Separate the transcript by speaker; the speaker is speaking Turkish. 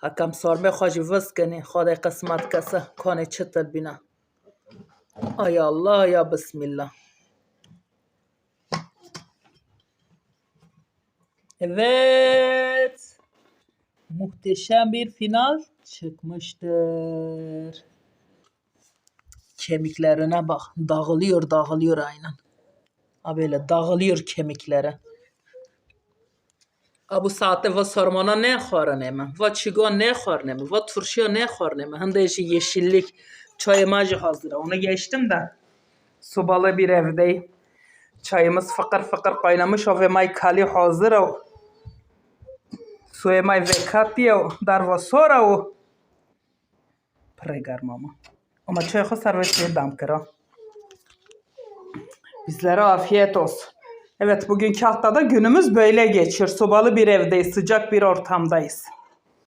Speaker 1: Hakam sorma hacı vıskani. Hadi kısmet kasa. Kone çıtır bina. Ay Allah ya Bismillah. Evet. Muhteşem bir final çıkmıştır. Kemiklerine bak. Dağılıyor dağılıyor aynen. Ha böyle dağılıyor kemikleri. Ha bu saatte va sarmana ne خورنم و چیگا ne خورنم و turşuya ne خورنم hem de işte yeşillik çayımacı hazır onu geçtim de sobalı bir evdeyim çayımız fıkır fıkır kaynamış o ve may kali hazır o suya may ve kapiye o darva sonra o pregar mama ama çay xo servis dam kira Bizlere afiyet olsun. Evet bugünkü haftada günümüz böyle geçiyor. Sobalı bir evdeyiz, sıcak bir ortamdayız.